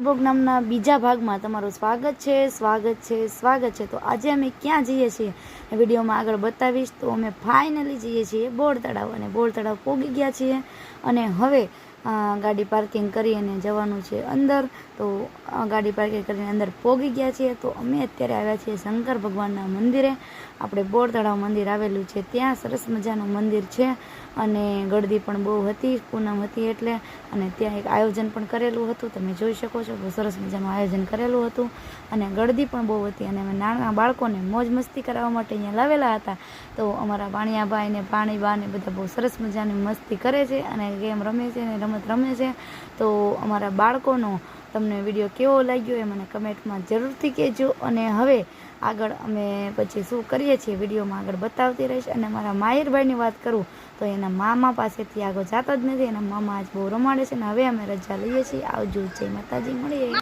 બોગ નામના બીજા ભાગમાં તમારું સ્વાગત છે સ્વાગત છે સ્વાગત છે. તો આજે અમે ક્યાં જઈએ છીએ? વિડીયોમાં આગળ બતાવીશ. તો અમે ફાઇનલી જઈએ છીએ બોર તળાવ અને બોર તળાવ પોગી ગયા છીએ. અને હવે ગાડી પાર્કિંગ કરી અને જવાનું છે અંદર. તો ગાડી પાર્કિંગ કરીને અંદર પોગી ગયા છીએ. તો અમે અત્યારે આવ્યા છીએ શંકર ભગવાનના મંદિરે. આપણે બોરતળાવ મંદિર આવેલું છે. ત્યાં સરસ મજાનું મંદિર છે અને ગળદી પણ બહુ હતી, પૂનમ હતી એટલે. અને ત્યાં એક આયોજન પણ કરેલું હતું. તમે જોઈ શકો છો બહુ સરસ મજાનું આયોજન કરેલું હતું. અને ગળદી પણ બહુ હતી અને અમે નાના બાળકોને મોજ મસ્તી કરાવવા માટે અહીંયા લાવેલા હતા. તો અમારા પાણીયાભાઈ ને પાણીબા ને બધા બહુ સરસ મજાની મસ્તી કરે છે અને ગેમ રમે છે અને રમત રમે છે, તો અમારા બાળકોનો તમને વીડિયો કેવો લાગ્યો એ મને કમેન્ટમાં જરૂરથી કહેજો. અને હવે આગળ અમે પછી શું કરીએ છીએ વિડીયોમાં આગળ બતાવતી રહીશ. અને મારા માહિરભાઈની વાત કરું, તો એના મામા પાસેથી આગળ જતા જ નથી. એના મામા આજ બહુ રમાડે છે. અને હવે અમે રજા લઈએ છીએ. આવજો. જય માતાજી. મળીએ.